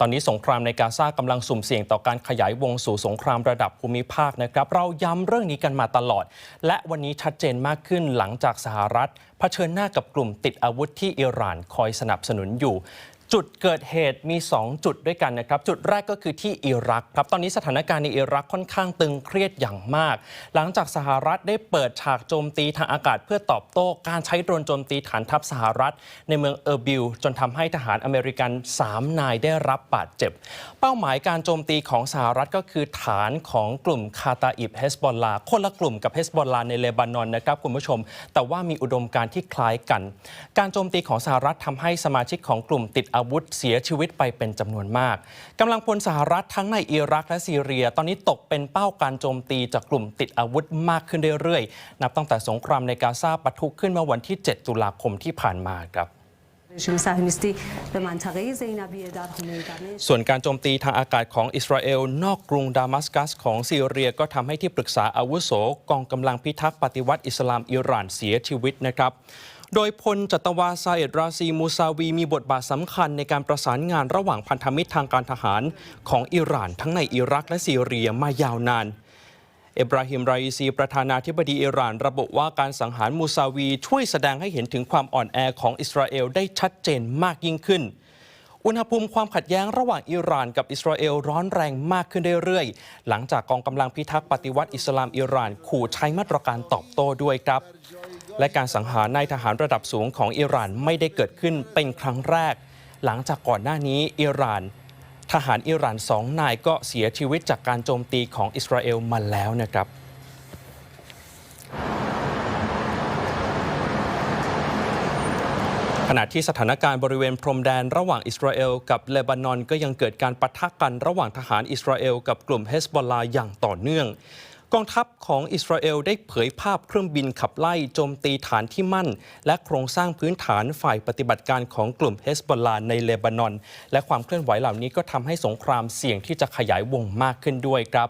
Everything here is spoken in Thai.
ตอนนี้สงครามในกาซากำลังสุ่มเสี่ยงต่อการขยายวงสู่สงครามระดับภูมิภาคนะครับ เราย้ำเรื่องนี้กันมาตลอด และวันนี้ชัดเจนมากขึ้นหลังจากสหรัฐเผชิญหน้ากับกลุ่มติดอาวุธที่อิหร่านคอยสนับสนุนอยู่ จุดเกิดเหตุมี 2 จุดด้วยกันนะครับ จุดแรกก็คือที่อิรักครับ ตอนนี้สถานการณ์ในอิรักค่อนข้างตึงเครียดอย่างมาก หลังจากสหรัฐได้เปิดฉากโจมตีทางอากาศเพื่อตอบโต้ การใช้โดรนโจมตีฐานทัพสหรัฐ ในเมืองเออร์บิล จนทำให้ทหารอเมริกัน 3 นายได้รับบาดเจ็บ เป้าหมายการโจมตีของสหรัฐก็คือฐานของกลุ่มคาตาอิบเฮสบอลลาคนละกลุ่มกับเฮสบอลลาในเลบานอนนะครับคุณผู้ชม แต่ว่ามีอุดมการณ์ที่คล้ายกัน การโจมตีของสหรัฐทำให้สมาชิกของกลุ่มติดอาวุธเสียชีวิตไปเป็นจำนวนมาก กำลังพลสหรัฐทั้งในอิรักและซีเรีย ตอนนี้ตกเป็นเป้าการโจมตีจากกลุ่มติดอาวุธมากขึ้นเรื่อยๆ นับตั้งแต่สงครามในกาซาปะทุขึ้นเมื่อวันที่ 7 ตุลาคมที่ผ่านมาครับส่วนการโจมตีทางอากาศของอิสราเอล นอกกรุงดามัสกัสของซีเรียก็ทำให้ที่ปรึกษาอาวุโสกองกำลังพิทักษ์ปฏิวัติอิสลามอิหร่านเสียชีวิตนะครับ โดยพลจัตวาซาเอดราซีมูซาวี มีบทบาทสำคัญในการประสานงานระหว่างพันธมิตรทางการทหารของอิหร่านทั้งในอิรักและซีเรียมายาวนานเอบราฮิมไรซี ประธานาธิบดีอิหร่าน ระบุว่าการสังหารมูซาวี ช่วยแสดงให้เห็นถึงความอ่อนแอของอิสราเอลได้ชัดเจนมากยิ่งขึ้น อุณหภูมิความขัดแย้งระหว่างอิหร่านกับอิสราเอลร้อนแรงมากขึ้นเรื่อยๆ หลังจากกองกำลังพิทักษ์ปฏิวัติอิสลามอิหร่าน ขู่ใช้มาตรการตอบโต้ด้วยครับ และการสังหารนายทหารระดับสูงของอิหร่านไม่ได้เกิดขึ้นเป็นครั้งแรก หลังจากก่อนหน้านี้อิหร่าน ทหารอิหร่านสองนายก็เสียชีวิตจากการโจมตีของอิสราเอลมาแล้วนะครับขณะที่สถานการณ์บริเวณพรมแดนระหว่างอิสราเอลกับเลบานอนก็ยังเกิดการปะทะกันระหว่างทหารอิสราเอลกับกลุ่มเฮสบอลลาอย่างต่อเนื่อง กองทัพของอิสราเอลได้เผยภาพเครื่องบินขับไล่โจมตีฐานที่มั่น และโครงสร้างพื้นฐานฝ่ายปฏิบัติการของกลุ่มเฮสบอลลาในเลบานอน และความเคลื่อนไหวเหล่านี้ก็ทำให้สงครามเสี่ยงที่จะขยายวงมากขึ้นด้วยครับ